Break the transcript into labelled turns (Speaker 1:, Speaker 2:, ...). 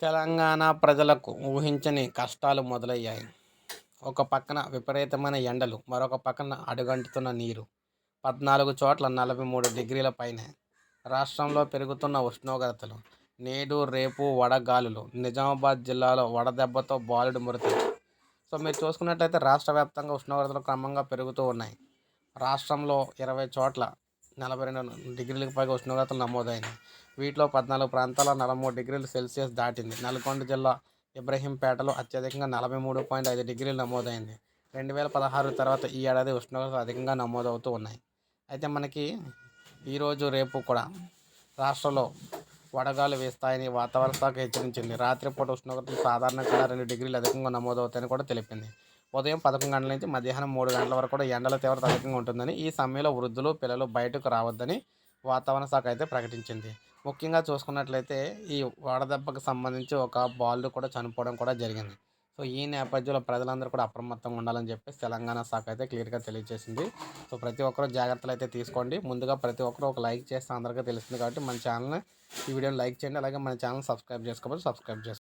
Speaker 1: తెలంగాణ ప్రజలకు ఊహించని కష్టాలు మొదలయ్యాయి. ఒక పక్కన విపరీతమైన ఎండలు మరొక పక్కన అడుగంటుతున్న నీరు. పద్నాలుగు చోట్ల నలభై మూడు డిగ్రీల పైనే రాష్ట్రంలో పెరుగుతున్న ఉష్ణోగ్రతలు నేడు రేపు వడగాలులు నిజామాబాద్ జిల్లాలో వడదెబ్బతో బాలుడు మృతి. సో మీరు చూసుకున్నట్లయితే రాష్ట్ర వ్యాప్తంగా ఉష్ణోగ్రతలు క్రమంగా పెరుగుతూ ఉన్నాయి. రాష్ట్రంలో ఇరవై చోట్ల నలభై రెండు డిగ్రీలకు పైగా ఉష్ణోగ్రతలు నమోదైనాయి. వీటిలో పద్నాలుగు ప్రాంతాల నలభై మూడు డిగ్రీలు సెల్సియస్ దాటింది. నల్గొండ జిల్లా ఇబ్రహీంపేటలో అత్యధికంగా నలభై మూడు పాయింట్ ఐదు డిగ్రీలు నమోదైంది. రెండు వేల పదహారు తర్వాత ఈ ఏడాది ఉష్ణోగ్రతలు అధికంగా నమోదవుతూ ఉన్నాయి. అయితే మనకి ఈరోజు రేపు కూడా రాష్ట్రంలో వడగాలు వేస్తాయని వాతావరణ శాఖ హెచ్చరించింది. రాత్రిపూట ఉష్ణోగ్రతలు సాధారణంగా రెండు డిగ్రీలు అధికంగా నమోదవుతాయని కూడా తెలిపింది. ఉదయం పదకొండు గంటల నుంచి మధ్యాహ్నం మూడు గంటల వరకు కూడా ఎండల తీవ్రత అధికంగా ఉంటుందని ఈ సమయంలో వృద్ధులు పిల్లలు బయటకు రావద్దని వాతావరణ శాఖ అయితే ప్రకటించింది. ముఖ్యంగా చూసుకున్నట్లయితే ఈ వడదెబ్బకు సంబంధించి ఒక బాలుడు కూడా చనిపోవడం కూడా జరిగింది. సో ఈ నేపథ్యంలో ప్రజలందరూ కూడా అప్రమత్తంగా ఉండాలని చెప్పేసి తెలంగాణ శాఖ అయితే క్లియర్గా తెలియజేసింది. సో ప్రతి ఒక్కరూ జాగ్రత్తలు అయితే తీసుకోండి. ముందుగా ప్రతి ఒక్కరూ ఒక లైక్ చేస్తే అందరికీ తెలుస్తుంది కాబట్టి మన ఛానల్ని ఈ వీడియోని లైక్ చేయండి. అలాగే మన ఛానల్ సబ్స్క్రైబ్ చేసుకోవాలి సబ్స్క్రైబ్ చేసుకోండి